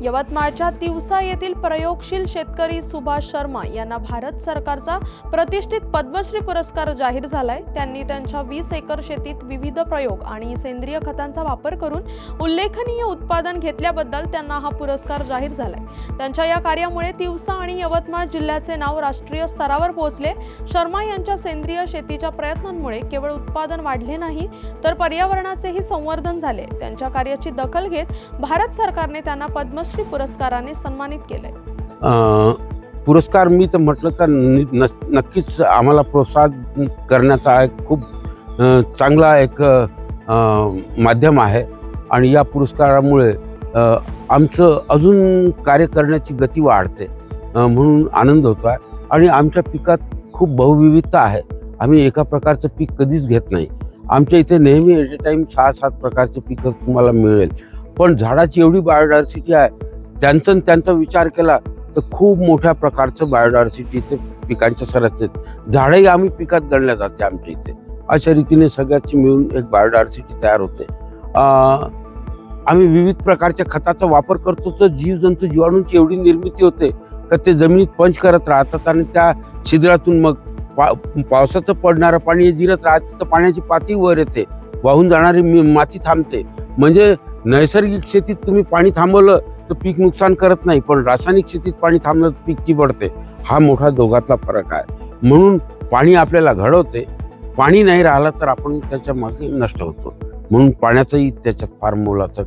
यवतमाळच्या तिवसा येथील प्रयोगशील शेतकरी सुभाष शर्मा यांना भारत सरकारचा प्रतिष्ठित पद्मश्री पुरस्कार जाहीर झालाय. त्यांनी त्यांच्या वीस एकर शेतीत विविध प्रयोग आणि सेंद्रिय खतांचा वापर करून उल्लेखनीय उत्पादन घेतल्याबद्दल त्यांना हा पुरस्कार जाहीर झालाय. त्यांच्या या कार्यामुळे तिवसा आणि यवतमाळ जिल्ह्याचे नाव राष्ट्रीय स्तरावर पोहोचले. शर्मा यांच्या सेंद्रिय शेतीच्या प्रयत्नांमुळे केवळ उत्पादन वाढले नाही तर पर्यावरणाचेही संवर्धन झाले. त्यांच्या कार्याची दखल घेत भारत सरकारने त्यांना पद्मश्री पुरस्काराने सन्मानित केलंय. पुरस्कार मी तर म्हटलं का नि- नक्कीच आम्हाला प्रोत्साहन करण्याचा एक खूप चांगला एक माध्यम आहे. आणि या पुरस्कारामुळे आमचं अजून कार्य करण्याची गती वाढते म्हणून आनंद होतो आहे आणि आमच्या पिकात खूप बहुविविधता आहे. आम्ही एका प्रकारचं पीक कधीच घेत नाही. आमच्या इथे नेहमी एट ए टाईम सहा सात प्रकारचे पिकं तुम्हाला मिळेल. पण झाडाची एवढी बायोडायव्हर्सिटी आहे त्यांचा आणि त्यांचा विचार केला तर खूप मोठ्या प्रकारचं बायोडायव्हर्सिटी इथे पिकांच्या संरचनेत झाडंही आम्ही पिकात गणल्या जाते आमच्या इथे. अशा रीतीने सगळ्याची मिळून एक बायोडायव्हर्सिटी तयार होते. आम्ही विविध प्रकारच्या खताचा वापर करतो तर जीवजंतू जीवाणूंची एवढी निर्मिती होते तर ते जमिनीत पंच करत राहतात आणि त्या छिद्रातून मग पा पावसाचं पडणारं पाणी जिरत राहते तर पाण्याची पाती वर येते. वाहून जाणारी मी- माती थांबते. म्हणजे नैसर्गिक शेतीत तुम्ही पाणी थांबवलं तर पीक नुकसान करत नाही पण रासायनिक शेतीत पाणी थांबलं तर पीक चिबडते. हा मोठा दोघातला फरक आहे. म्हणून पाणी आपल्याला घडवते. पाणी नाही राहिलं तर आपण त्याच्यामागे नष्ट होतो. म्हणून पाण्याचंही त्याच्यात फार मोलाचं